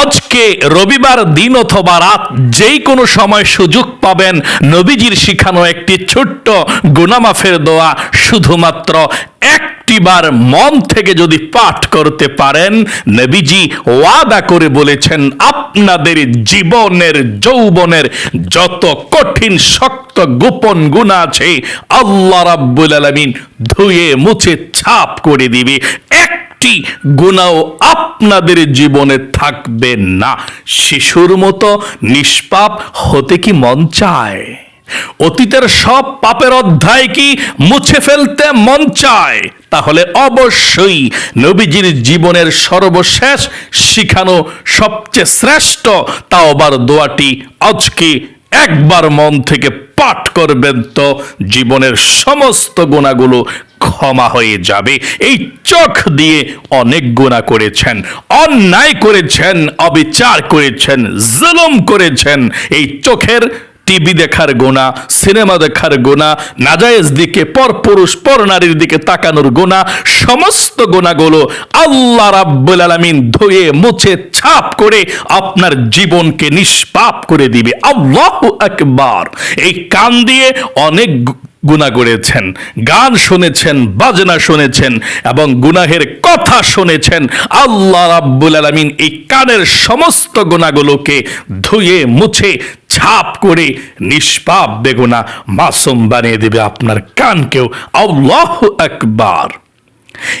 আজকে রবিবার দিন অথবা রাত যেই কোনো সময় সুযোগ পাবেন নবীজির শিখানো একটি ছোট্ট গুনামাফের দোয়া শুধুমাত্র একটিবার মন থেকে যদি পাঠ করতে পারেন, নবীজি ওয়াদা করে বলেছেন, আপনাদের জীবনের, যৌবনের যত কঠিন, শক্ত, গোপন গুণা আছে, আল্লাহ রাব্বুল আলামিন ধুয়ে মুছে ছাপ করে দিবে। এক একটি গুণাও আপনাদের জীবনে থাকবে না। শিশুর মতো নিষ্পাপ হতে কি মন চায়? অতীতের সব পাপের অধ্যায় কি মুছে ফেলতে মন চায়? তাহলে অবশ্যই নবীজির জীবনের সর্বশেষ শিখানো সবচেয়ে শ্রেষ্ঠ তাওবার দোয়াটি আজকে একবার মন থেকে পাঠ করবেন তো জীবনের সমস্ত গুণাগুলো ক্ষমা হয়ে যাবে। এই চোখ দিয়ে অনেক গুণা করেছেন, অন্যায় করেছেন, অবিচার করেছেন, জুলুম করেছেন, এই চোখের টিভি দেখার গোনা, সিনেমা দেখার গোনা, নাজায়েজ দিকে পর পুরুষ, পর নারীর দিকে তাকানোর গোনা, সমস্ত গোনাগুলো আল্লাহ রাব্বুল আলামিন ধুয়ে, মুছে, ছাপ করে আপনার জীবনকে নিষ্পাপ করে দিবে। আল্লাহু আকবার। এই কান দিয়ে অনেক গুণা করেছেন, গান শুনেছেন, বাজনা শুনেছেন এবং গুনাহের কথা শুনেছেন, আল্লাহ রাব্বুল আলমিন এই কানের সমস্ত গুণাগুলোকে ধুয়ে, মুছে, ছাপ করে নিষ্পাপ বেগুনা মাসুম বানিয়ে দেবে আপনার কানকেও। আল্লাহ আকবার।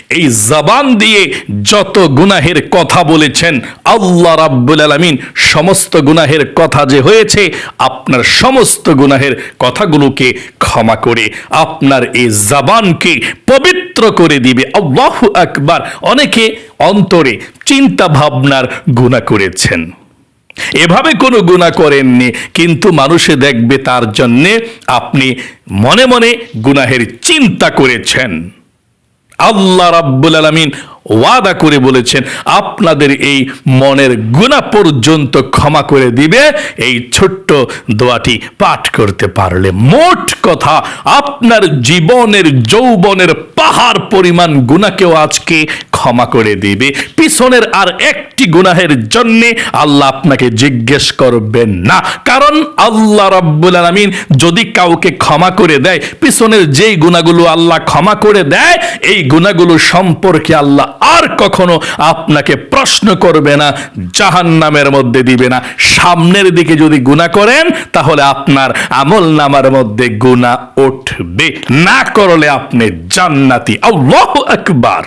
এই জবান দিয়ে যত গুনাহের কথা বলেছেন, আল্লাহ রাব্বুল আলামিন সমস্ত গুনাহের কথা যে হয়েছে, আপনার সমস্ত গুনাহের কথাগুলোকে ক্ষমা করে, আপনার এই জবানকে পবিত্র করে দিবে। আল্লাহ আকবার। অনেকে অন্তরে চিন্তা ভাবনার গুনাহ করেছেন। এভাবে কোনো গুণা করেননি, কিন্তু মানুষে দেখবে তার জন্যে আপনি মনে মনে গুনাহের চিন্তা করেছেন। আল্লাহ রাব্বুল আলামিন ওয়াদা করে বলেছেন, আপনাদের এই মনের গুণা পর্যন্ত ক্ষমা করে দিবে, এই ছোট্ট দোয়াটি পাঠ করতে পারলে মোট কথা, আপনার জীবনের যৌবনের পাহাড় পরিমাণ গুণাকেও আজকে ক্ষমা করে দিবে। পিছনের আর একটি গুনাহের জন্যে আল্লাহ আপনাকে জিজ্ঞেস করবেন না। কারণ আল্লাহ রাব্বুল আলামিন যদি কাউকে ক্ষমা করে দেয়, পিছনের যেই গুণাগুলো আল্লাহ ক্ষমা করে দেয়, এই গুণাগুলো সম্পর্কে আল্লাহ আর কখনো আপনাকে প্রশ্ন করবে না জাহান নামের মধ্যে দিবে না। সামনের দিকে যদি গুণা করেন, তাহলে আপনার আমল নামার মধ্যে গুণা উঠবে। না করলে আপনি জান্নাতি। আল্লাহু আকবার।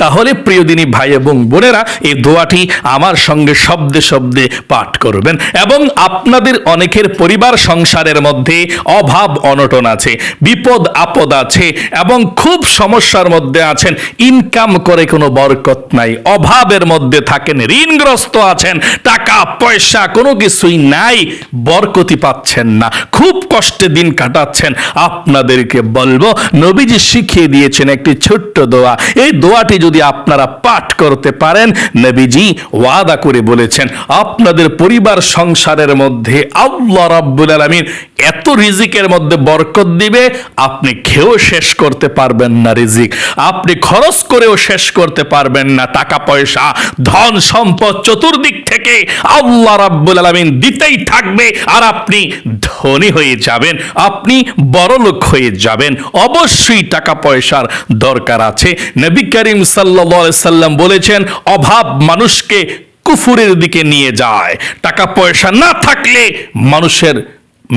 তাহলে প্রিয়দিনী ভাই এবং বোনেরা, এই দোয়াটি আমার সঙ্গে শব্দে শব্দে পাঠ করবেন এবং আপনাদের অনেকের পরিবার সংসারের মধ্যে অভাব, অনটন আছে, বিপদ, আপদ আছে এবং খুব সমস্যার মধ্যে আছেন ইনকাম করে কোনো বরকত নাই, অভাবের মধ্যে থাকেন, ঋণগ্রস্ত আছেন, টাকা, পয়সা কোনো কিছুই নাই, বরকতি পাচ্ছেন না, খুব কষ্টে দিন কাটাচ্ছেন। আপনাদেরকে বলব, নবীজি শিখিয়ে দিয়েছেন একটি ছোট্ট দোয়া, এই দোয়াটি যদি আপনারা পাঠ করতে পারেন, নবীজি ওয়াদা করে বলেছেন, আপনাদের পরিবার সংসারের মধ্যে আল্লাহ রাব্বুল আলামিন এত রিজিকের মধ্যে বরকত দিবে, আপনি খেয়েও শেষ করতে পারবেন না রিজিক। আপনি খরচ করেও শেষ করতে পারবেন না টাকা পয়সা ধন, সম্পদ চতুর্দিক থেকে আল্লাহ রাব্বুল আলামিন দিতেই থাকবে আর আপনি ধনী হয়ে যাবেন, আপনি বড় লোক হয়ে যাবেন। অবশ্যই টাকা পয়সার দরকার আছে। নবী করিম সাল্লাম বলেছেন, অভাব মানুষকে কুফুরের দিকে নিয়ে যায়। টাকা পয়সা না থাকলে মানুষের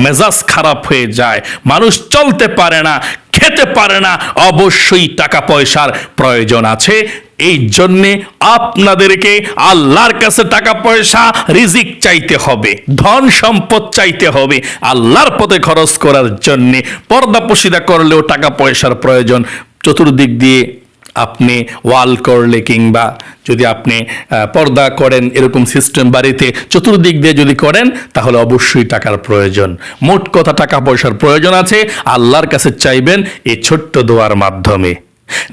মেজাজ খারাপ হয়ে যায়। মানুষ চলতে পারে না, খেতে পারে না, অবশ্যই টাকা পয়সার প্রয়োজন আছে। এই জন্যে আপনাদেরকে আল্লাহর কাছে টাকা পয়সা, রিজিক চাইতে হবে, ধন সম্পদ চাইতে হবে, আল্লাহর পথে খরচ করার জন্যে। পর্দা পশিদা করলেও টাকা পয়সার প্রয়োজন। চতুর্দিক দিয়ে আপনি ওয়াল করলে কিংবা যদি আপনি পর্দা করেন এরকম সিস্টেম বাড়িতে, চতুর্দিক দিয়ে যদি করেন, তাহলে অবশ্যই টাকার প্রয়োজন। মোট কথা টাকা পয়সার প্রয়োজন আছে। আল্লাহর কাছে চাইবেন এই ছোট্ট দোয়ার মাধ্যমে।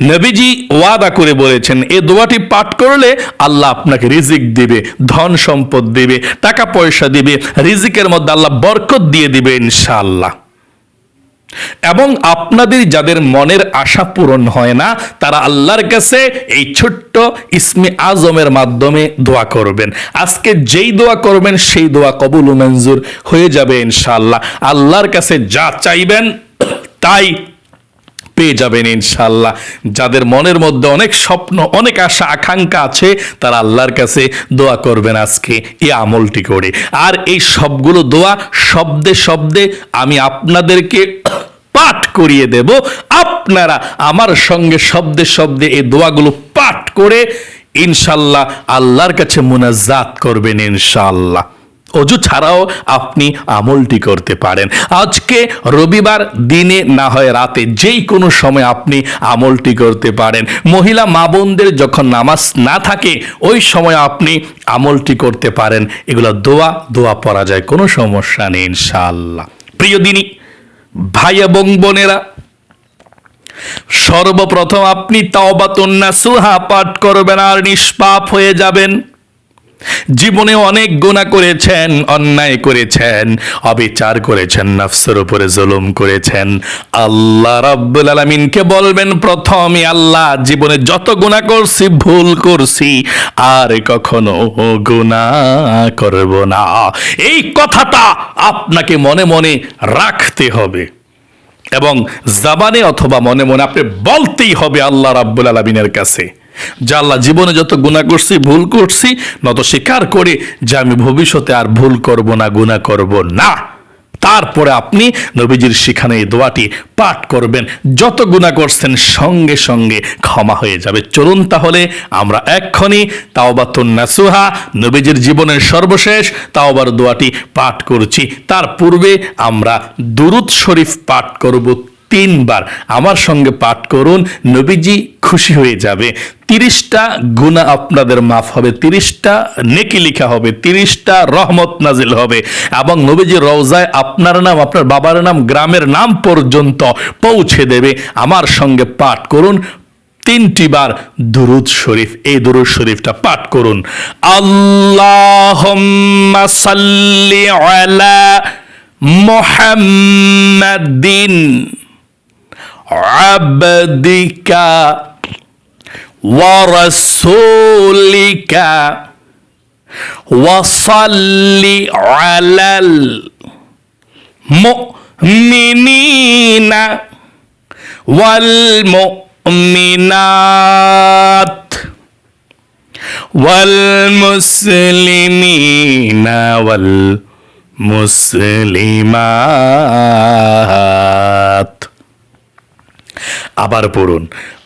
নবীজি ওয়াদা করে বলেছেন, এ দোয়াটি পাঠ করলে আল্লাহ আপনাকে রিজিক দিবে, ধন সম্পদ দিবে, টাকা পয়সা দিবে, রিজিকের মধ্যে আল্লাহ বরকত দিয়ে দিবে ইনশাআল্লাহ। এবং আপনাদের যাদের মনের আশা পূরণ হয় না, তারা আল্লাহর কাছে এই ছোট্ট ইসমে আজমের মাধ্যমে দোয়া করবেন। আজকে যেই দোয়া করবেন, সেই দোয়া কবুল মঞ্জুর হয়ে যাবে ইনশাআল্লাহ। আল্লাহর কাছে যা চাইবেন, তাই পেয়ে যাবেন ইনশাল্লাহ যাদের মনের মধ্যে অনেক স্বপ্ন, অনেক আশা, আকাঙ্ক্ষা আছে, তারা আল্লাহর কাছে দোয়া করবেন আজকে এই আমলটি করে। আর এই সবগুলো দোয়া শব্দে শব্দে আমি আপনাদেরকে পাঠ করিয়ে দেব। আপনারা আমার সঙ্গে শব্দে শব্দে এই দোয়াগুলো পাঠ করে ইনশাল্লাহ আল্লাহর কাছে মুনাজাত করবেন ইনশাল্লাহ অজু ছাড়াও আপনি আমলটি করতে পারেন। আজকে রবিবার, দিনে না হয় রাতে যেই কোনো সময় আপনি আমলটি করতে পারেন। মহিলা মা বোনদের যখন নামাজ না থাকে, ওই সময় আপনি আমলটি করতে পারেন। এগুলো দোয়া দোয়া পড়া যায়, কোনো সমস্যা নেই, ইনশাআল্লাহ। প্রিয় দিনী, ভাই এবং বোনেরা, সর্বপ্রথম আপনি তাওবাতুন্না সুহা পাঠ করবেন আর নিষ্পাপ হয়ে যাবেন। জীবনে অনেক গুণা করেছেন, অন্যায় করেছেন, অবিচার করেছেন, নফসের উপরে জুলুম করেছেন। আল্লাহ রাব্বুল আলামিনকে বলবেন, প্রথমে আল্লাহ জীবনে যত গুণা করছি, ভুল করছি, আর কখনো গুণা করব না। এই কথাটা আপনাকে মনে মনে রাখতে হবে এবং জাবানে অথবা মনে মনে আপনি বলতেই হবে আল্লাহ রাব্বুল আলমিনের কাছে। যে আল্লাহ জীবনে যত গুণা করছি, ভুল করছি, নত স্বীকার করে যে আমি ভবিষ্যতে আর ভুল করব না গুণা করব না। তারপরে আপনি নবীজির শিখানো এই দোয়াটি পাঠ করবেন। যত গুণা করছেন, সঙ্গে সঙ্গে ক্ষমা হয়ে যাবে। চলুন তাহলে আমরা এক্ষণি তাওবাতুন নাসুহা, নবীজির জীবনের সর্বশেষ তাওবার দোয়াটি পাঠ করছি। তার পূর্বে আমরা দুরুদ শরীফ পাঠ করব তিনবার। আমার সঙ্গে পাঠ করুন, নবীজি খুশি হয়ে যাবে। তিরিশটা গুণা আপনাদের মাফ হবে, তিরিশটা নেকি লিখা হবে, তিরিশটা রহমত নাজিল হবে। এবং নবীজি রওজায় আপনার নাম, আপনার বাবার নাম, গ্রামের নাম পর্যন্ত পৌঁছে দেবে। আমার সঙ্গে পাঠ করুন, তিনটি বার দুরুদ শরীফ, এই দুরুদ শরীফটা পাঠ করুন। আল্লাহ সাল্লি মোহাম্মদিন আবদিকা ورسولك وصل على المؤمنين والمؤمنات والمسلمين والمسلمات আবার পড়ুন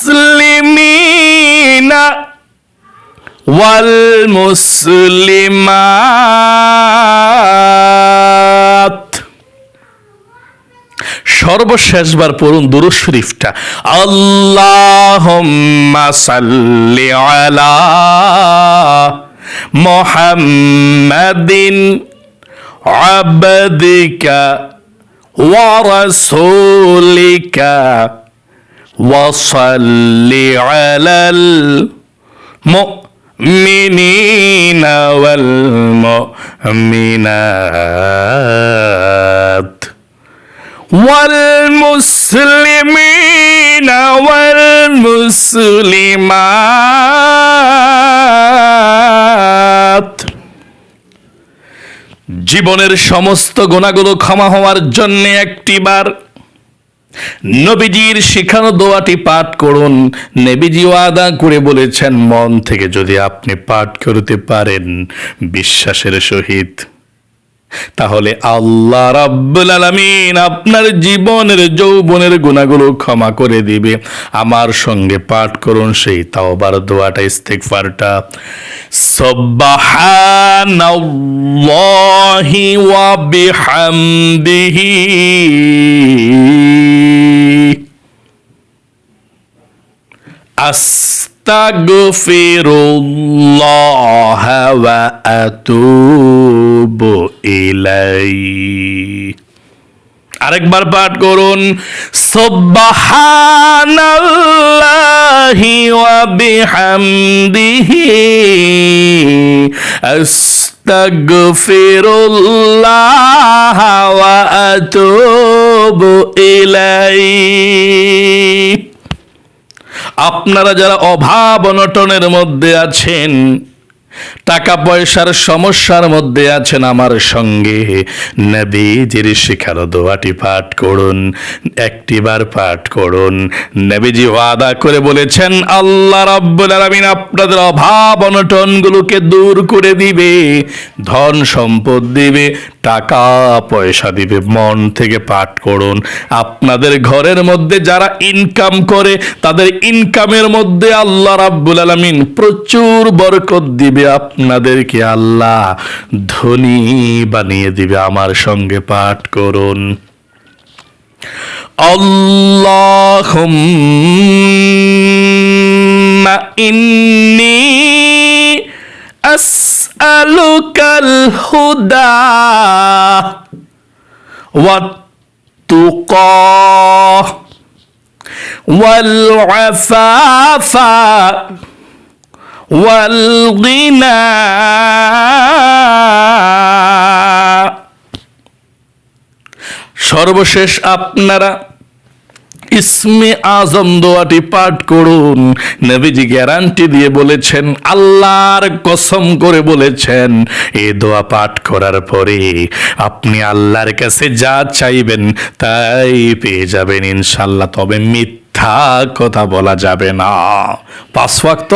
ওয়াল মুমিনাত والمسلمين والمسلمات সর্বশেষবার পড়ুন দুরুদ শরীফটা আল্লাহুম্মা সাল্লি আলা মুহাম্মাদিন আবদিকা ওয়া রাসূলিকা وصل على المؤمنين والمؤمنات والمسلمين والمسلمات জীবনের সমস্ত গুণাগুলো ক্ষমা হওয়ার জন্য একটিবার নবীজির শিখানো দোয়াটি পাঠ করুন। নবীজি ওয়াদা করে বলেছেন, মন থেকে যদি আপনি পাঠ করতে পারেন, বিশ্বাসের সহিত তাহলে আল্লাহ রাব্বুল আলামিন আপনার জীবনের যৌবনের গুণাগুলো ক্ষমা করে দিবে। আমার সঙ্গে পাঠ করুন সেই তাওবার দোয়াটা, ইস্তেগফারটা। সুবহানাল্লাহি ওয়া বিহামদিহি। আস্তাগফিরুল্লাহ ওয়া আতুবু ইলাইহি আরেকবার পাঠ করুন সুবহানাল্লাহি ওয়া বিহামদিহি আস্তাগফিরুল্লাহ ওয়া আতুবু ইলাইহি। আপনারা যারা অভাব অনটনের মধ্যে আছেন, টাকা পয়সার সমস্যার মধ্যে আছেন আমার সঙ্গে, নবীজির শিখার দোয়াটি পাঠ করুন, একটিবার পাঠ করুন। নবীজি ওয়াদা করে বলেছেন, আল্লাহ রাব্বুল আলামিন আপনাদের অভাব অনটনগুলোকে দূর করে দিবে, ধন সম্পদ দিবে টাকা পয়সা দিবে, মন থেকে পাঠ করুন। আপনাদের ঘরের মধ্যে যারা ইনকাম করে, তাদের ইনকামের মধ্যে আল্লাহ রাব্বুল আলামিন প্রচুর বরকত দিবে। আপনাদেরকে আল্লাহ ধনী বানিয়ে দিবে। আমার সঙ্গে পাঠ করুন। আল্লাহুম্মা ইন্নী আসআলুকাল হুদা والتقى والعفاف والغنى সর্বশেষ আপনারা ইসমে আজম দোয়াটি পাঠ করুন। নবীজি গ্যারান্টি দিয়ে বলেছেন, আল্লাহর কসম করে বলেছেন, এ দোয়া পাঠ করার পরে আপনি আল্লাহর কাছে যা চাইবেন তাই পেয়ে যাবেন ইনশাল্লাহ তবে মিথ্যা কথা বলা যাবে না। পাঁচ ওয়াক্ত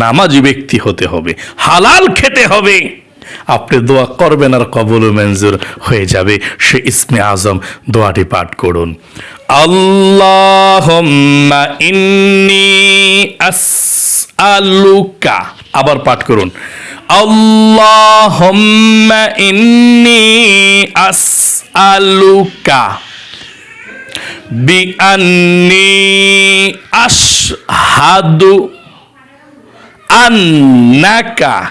নামাজি ব্যক্তি হতে হবে, হালাল খেতে হবে। আপনি দোয়া করবেন আর কবল মঞ্জুর হয়ে যাবে। সে ইসমে আজম দোয়াটি পাঠ করুন। আল্লাহুম্মা ইন্নি আসআলুকা। আবার পাঠ করুন। আল্লাহুম্মা ইন্নি আসআলুকা বিআন্নি আশহাদু আন্নাকা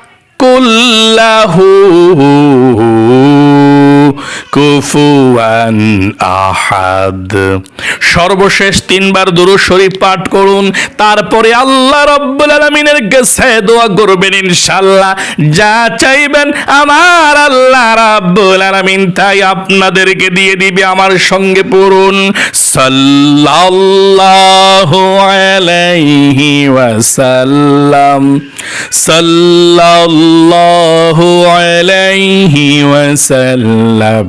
ইয়াকুল্লাহু কুফুয়ান আহাদ। সর্বশেষ তিনবার দুরু শরীফ পাঠ করুন, তারপরে আল্লাহ রাব্বুল আলামিনের কাছে দোয়া করবেন ইনশাল্লাহ যা চাইবেন আমার আল্লাহ রাব্বুল আলামিন তাই আপনাদেরকে দিয়ে দিবে আমার সঙ্গে পড়ুন। সাল্লাল্লাহু আলাইহি ওয়াসাল্লাম। সাল্লাল্লাহু আলাইহি ওয়াসাল্লাম।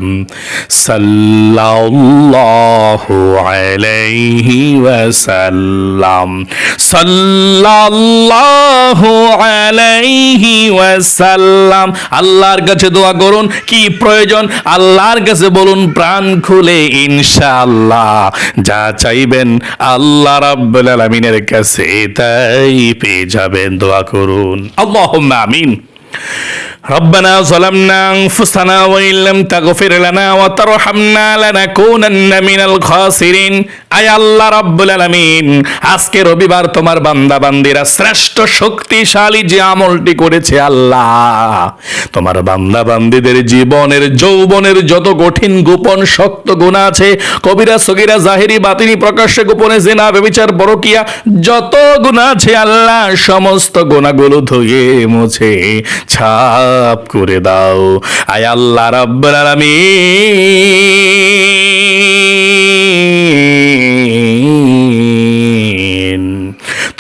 আলাইহি ওয়াসাল্লাম। আল্লাহর কাছে দোয়া করুন, কি প্রয়োজন? আল্লাহর কাছে বলুন, প্রাণ খুলে ইনশাআল্লাহ। যা চাইবেন আল্লাহ রাব্বুল আলামিনের কাছে তাই পেয়ে যাবেন, দোয়া করুন। আল্লাহুম্মা আমিন। ربنا ظلمنا أنفسنا وإن لم تغفر لنا وترحمنا لنكونن من الخاسرين আয় আল্লাহ রাব্বুল আলামিন আজকে রবিবার তোমার বান্দা বান্দিরা শ্রেষ্ঠ শক্তিশালী যে আমলটি করেছে আল্লাহ তোমার বান্দা বান্দিদের জীবনের যৌবনের যত কঠিন গোপন শক্ত গুণা আছে কবিরা সগিরা জাহেরি বাতিনি প্রকাশ্যে গোপনে জেনা বেবিচার বড়কিয়া যত গুণা আছে আল্লাহ সমস্ত গুণাগুলো ধুয়ে মুছে ছাড় মাফ করে দাও। আয় আল্লাহ রাব্বুল আলামিন।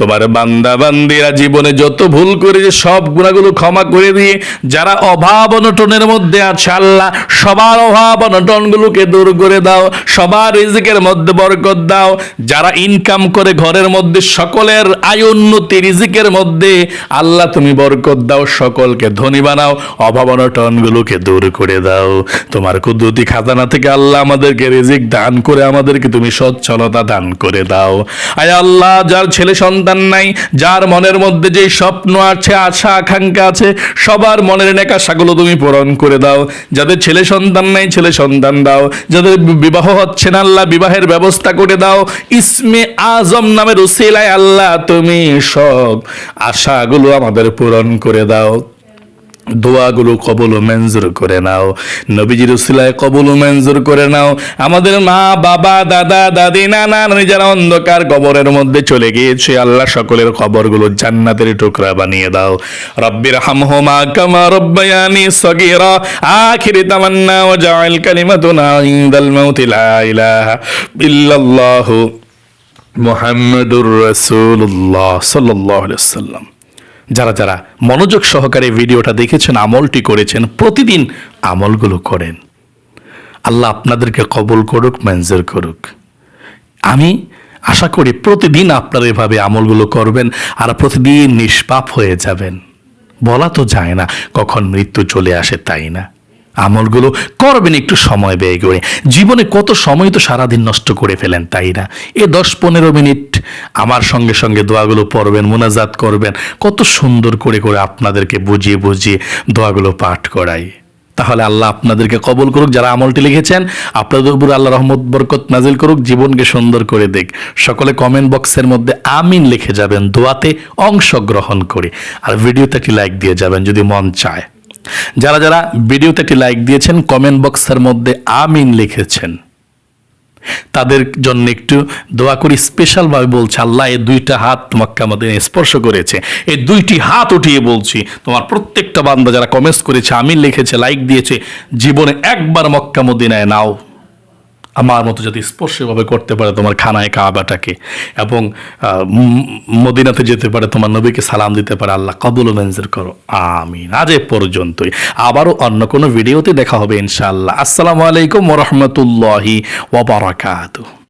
তোমার বান্দা বান্দিরা জীবনে যত ভুল করেছে, সব গুণাগুলো ক্ষমা করে দিয়ে যারা অভাব অনটনের মধ্যে আছে, আল্লাহ, সবার অভাব অনটনগুলোকে দূর করে দাও, সবার রিজিকের মধ্যে বরকত দাও। যারা ইনকাম করে ঘরের মধ্যে, সকলের আয় উন্নতি রিজিকের মধ্যে, আল্লাহ, তুমি বরকত দাও, সকলকে ধনী বানাও, অভাব অনটনগুলোকে দূর করে দাও। তোমার কুদরতি খাজানা থেকে আল্লাহ আমাদেরকে রিজিক দান করে আমাদেরকে তুমি সচ্ছলতা দান করে দাও। আয় আল্লাহ, যার ছেলে সন্তান নাই। যার মনের মধ্যে যে স্বপ্ন আছে, আশা, আকাঙ্ক্ষা আছে, সবার মনের নেকাশাগুলো তুমি পূরণ করে দাও। যাদের ছেলে সন্তান নাই, ছেলে সন্তান দাও। যাদের বিবাহ হচ্ছে না, আল্লাহ বিবাহের ব্যবস্থা করে দাও। ইসমে আজম নামের উসিলায় আল্লাহ তুমি সব আশাগুলো আমাদের পূরণ করে দাও। দোয়াগুলো কবল ও মঞ্জুর করে নাও। নবীজির উসিলায় কবল ও মঞ্জুর করে নাও। আমাদের মা, বাবা, দাদা, দাদি, নানা, নানি যারা অন্ধকার কবরের মধ্যে চলে গিয়েছে, আল্লাহ সকলের কবরগুলো জান্নাতের টুকরা বানিয়ে দাও। রব্বির হামহুমা কামা রব্বায়ানি সগীরা। আখিরি তামান্না ওয়া জাআল কালিমাতুনা ইনদাল মাউতি লা ইলাহা ইল্লাল্লাহু মুহাম্মাদুর রাসূলুল্লাহ সাল্লাল্লাহু আলাইহি ওয়াসাল্লাম। যারা যারা মনোযোগ সহকারে ভিডিওটা দেখেছেন, আমলটি করেছেন, প্রতিদিন আমলগুলো করেন। আল্লাহ আপনাদেরকে কবল করুক ম্যানজার করুক। আমি আশা করি প্রতিদিন আপনারা এভাবে আমলগুলো করবেন আর প্রতিদিন নিষ্পাপ হয়ে যাবেন। বলা তো যায় না, কখন মৃত্যু চলে আসে তাই না। আমলগুলো করবেন একটু সময় ব্যয় করে। জীবনে কত সময় তো সারাদিন নষ্ট করে ফেলেন তাই না এ দশ পনেরো মিনিট আমার সঙ্গে সঙ্গে দোয়াগুলো পড়বেন, মোনাজাত করবেন। কত সুন্দর করে করে আপনাদেরকে বুঝিয়ে বুঝিয়ে দোয়াগুলো পাঠ করাই। তাহলে আল্লাহ আপনাদেরকে কবল করুক, যারা আমলটি লিখেছেন, আপনাদের উপর আল্লাহ রহমত, বরকত নাজিল করুক, জীবনকে সুন্দর করে দেখ সকলে কমেন্ট বক্সের মধ্যে আমিন লিখে যাবেন, দোয়াতে অংশগ্রহণ করে। আর ভিডিওতে একটি লাইক দিয়ে যাবেন, যদি মন চায়। যারা যারা ভিডিওতে একটি লাইক দিয়েছেন কমেন্ট বক্সের মধ্যে আমিন লিখেছেন। তাদের জন্য একটু দোয়া করি স্পেশালভাবে বলছে, আল্লাহ এই দুইটা হাত তোমাকে আমাদের স্পর্শ করেছে। এই দুইটি হাত উঠিয়ে বলছি, তোমার প্রত্যেকটা বান্দা যারা কমেন্টস করেছে, আমিন লিখেছে লাইক দিয়েছে, জীবনে একবার মক্কা মদিনায় নাও। আমার মতো যদি স্পর্শভাবে করতে পারে তোমার খানায় কাবাটাকে এবং মদিনাতে যেতে পারে, তোমার নবীকে সালাম দিতে পারে, আল্লাহ কবুল মঞ্জুর করো। আমিন। আজ এ পর্যন্তই। আবারও অন্য কোনো ভিডিওতে দেখা হবে ইনশাআল্লাহ। আসসালামু আলাইকুম ওরহমতুল্লাহি ওবরাকাতুহ